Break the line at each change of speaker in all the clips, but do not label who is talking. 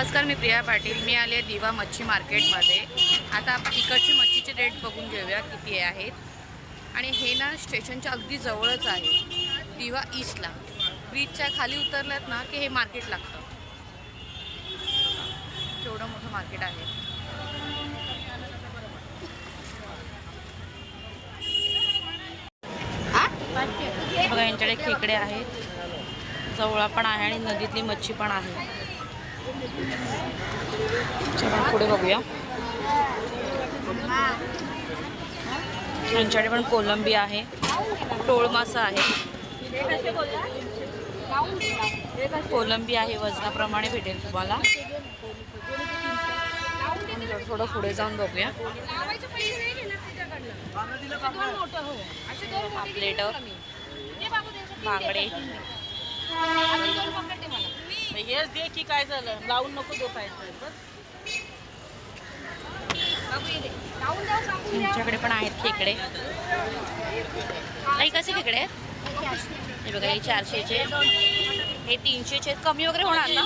नमस्कार मी प्रिया पाटील. मी आले आहे दिवा मच्छी मार्केटमध्ये. आता आप- इकडची मच्छीचे रेट बघून घेऊया किती आहेत आणि हे ना स्टेशनच्या अगदी जवळच आहे. दिवा ईस्टला ब्रिजच्या खाली उतरल्यात ना की हे मार्केट लागतं. केवढं मोठं मार्केट आहे. बघा यांच्याकडे खेकडे आहेत. जवळा पण आहे आणि नदीतली मच्छी पण आहे. चला पुढे बघूया. यांच्याकडे पण कोलंबी आहे. टोळ मासा आहे. कोलंबी आहे वजनाप्रमाणे भेटेल तुम्हाला. थोडं- पुढे जाऊन बघूया. प्लेट बांगडे
हेच दे की काय झालं? लावून नको दोसायचं बस.
यांच्याकडे पण आहेत खेकडे काही कसे खेकडे आहेत हे बघा हे चारशेचे. हे तीनशेचे आहेत. कमी वगैरे होणार ना?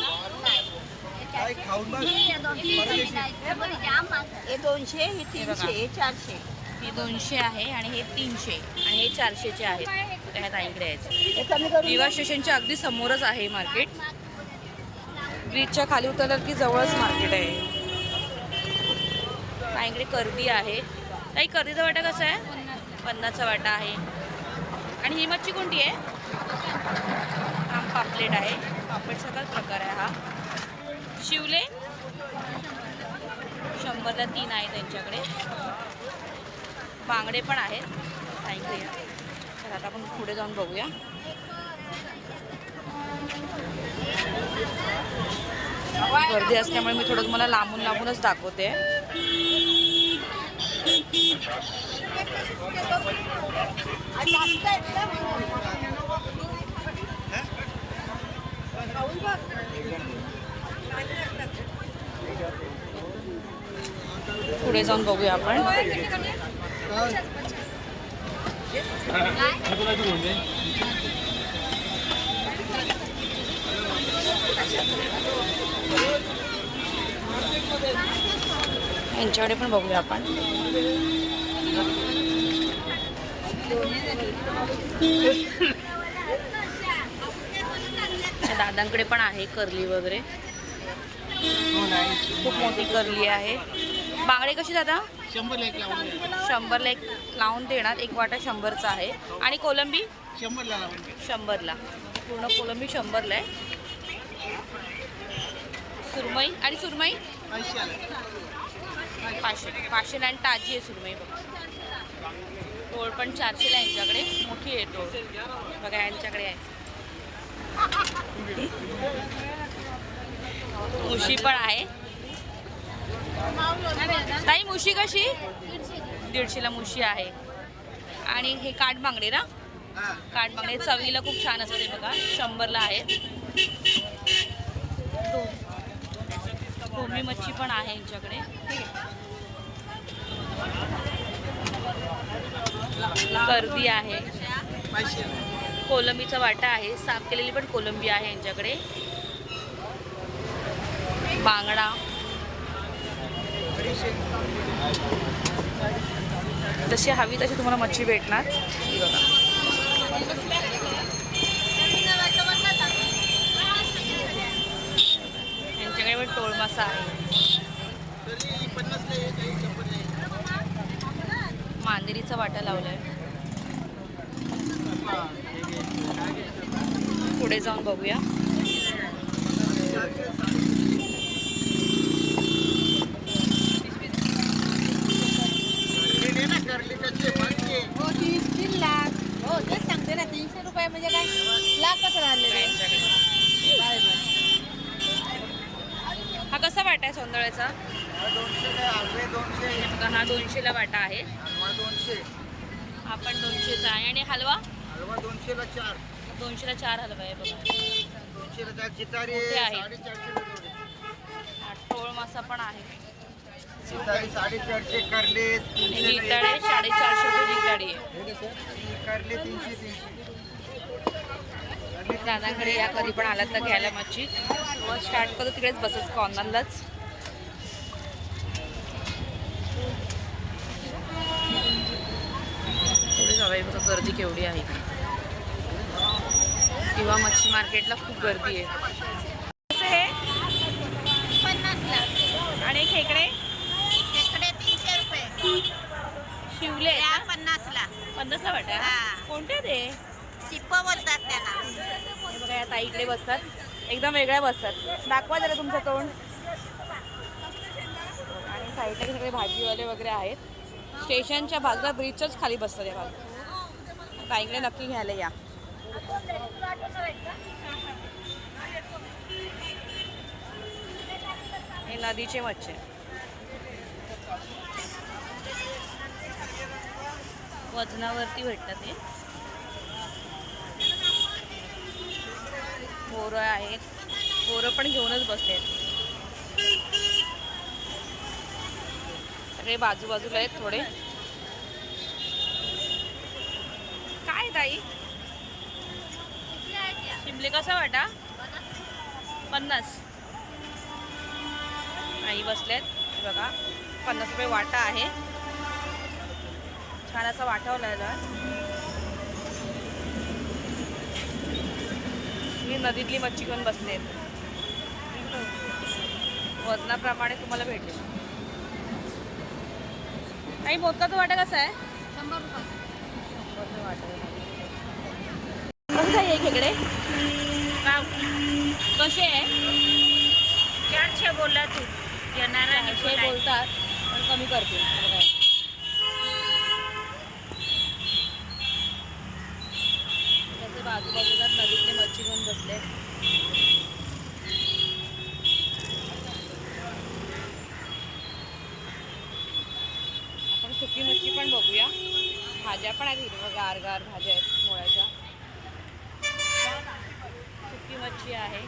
हे दोनशे हे तीनशे हे चारशे.
हे दोनशे आहे आणि हे तीनशे. आणि हे चारशेचे आहेत. ह्या ताईकडे
हे करून
दिवा स्टेशनच्या अगदी समोरच आहे मार्केट. ब्रिजच्या खाली उतरलं की जवळच मार्केट आहे. ताईकडे कर्दी आहे. ताई कर्दीचा वाटा कसा आहे? पन्नासचा वाटा आहे. आणि ही मच्छी कोणती आहे? आम पापलेट आहे. पापलेट सगळाच प्रकार आहे हा. शिवले? शंभरला तीन आहे त्यांच्याकडे. बांगडे पण आहेत. ताईकडे तर आता आपण पुढे जाऊन बघूया. गर्दी असल्यामुळे मी थोडं तुम्हाला लांबून लांबूनच दाखवते. पुढे जाऊन बघूया आपण. यांच्याकडे पण बघूया आपण. दादांकडे पण आहे करली वगैरे. खूप मोठी करली आहे. बांगडे कशी दादा?
शंभर एक लावून.
शंभरला एक लावून देणार. एक वाटा शंभरचा आहे. आणि कोलंबी?
शंभरला.
शंभरला. पूर्ण कोलंबी शंभरला आहे. सुरमई? आणि सुरमई. पाचशे पाचशेला आणि ताजी आहे सुरमई बघा. टोळ पण चारशेला आहे यांच्याकडे. मोठी आहे टोळ बघा यांच्याकडे आहे. मुशी पण आहे. ताई मुशी कशी? दीडशेला मुशी आहे. आणि हे काठ बांगडे ना?
हा.
काठ चवीला खूप छान असते बघा. शंभरला आहे कोमी मच्छी पण आहे यांच्याकडे. गर्दी आहे. कोलंबीचा वाटा आहे. साफ केलेली पण कोलंबी आहे यांच्याकडे. बांगडा. जशी हवी तशी तुम्हाला मच्छी भेटणार. असा आहे मांदेरीचा वाटा लावलाय. पुढे जाऊन बघूया
हे दे ना, करली कच्चे, पाचशे.
हो तीस तीन लाख हो तेच सांगते ना तीनशे रुपये म्हणजे काय लाखच राहिले
यांच्याकडे हा कसा वाटा आहे
दोनशे,
बघा हा दोनशेला वाटा आहे.
हलवा दोनशे
हा पण दोनशेचा आहे. आणि हलवा?
हलवा दोनशेला चार
दोनशेला चार हलवा आहे बघा.
दोनशेला चार चितारी
मोठे आहेत. टोळ मासा पण आहे.
चितारी साडेचारशे करले
आणि साडेचारशे रुपये जिताडी आहे.
करले तीनशे तीनशे
दादांकडे या कधी पण आलात तर घ्यायला मच्छी. स्टार्ट करतो तिकडेच बसेस कॉर्नरलाच जाऊया बघा गर्दी केवढी आहे किंवा मच्छी मार्केटला खूप गर्दी आहे. कसं हे
पन्नासला
आणि खेकडे
इकडे तीनशे रुपये.
शिवले?
पन्नासला
पन्नासला वाटा
हा.
कोणते ते?
चिप्प बोलतात त्याला.
हे बघा या ताई इकडे बसतात. एकदम वेगळ्या बसतात. दाखवा जरा तुमचं तोंड. आणि साईडला सगळे भाजीवाले वगैरे आहेत. स्टेशनच्या बाजूला ब्रिजच्याच खाली बसतात या बाजू ताईकडे नक्की घ्यायला या. हे नदीचे मच्छे. वजनावरती भेटतात हे. बोरं आहेत. बोरं पण घेऊनच बसले सगळे बाजूबाजूला आहेत थोडे काय ताई. शिमले कसा वाटा? पन्नास. आई बसलेत. बघा पन्नास रुपये वाटा आहे. छान असा वाटाव लागला मी नदीतली मच्छी घेऊन बसले वजनाप्रमाणे तुम्हाला भेटेल. काही मोदकाचा वाटा कसा आहे?
शंभर रुपये.
शंभरचा वाटा. आहे. कसं आहे खेकडे कसे आहे?
चारशे बोलला तू. येणारा
असे बोलतात पण कमी करतील. बाजूबाजूला नदीतले मच्छी घेऊन बसले. आपण सुकी मच्छी पण बघूया. भाज्या पण आहेत गार गार भाज्या आहेत मुळ्याच्या सुकी मच्छी आहे.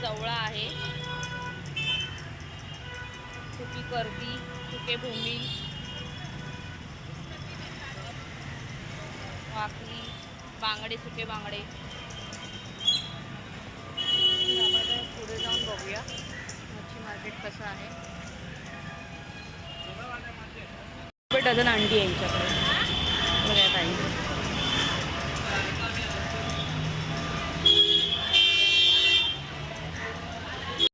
जवळा आहे. सुकी कर्दी सुके भूमी वाकली बांगडे सुके बांगडे. आपण पुढे जाऊन बघूया. डझन अंडी आहे यांच्याकडे.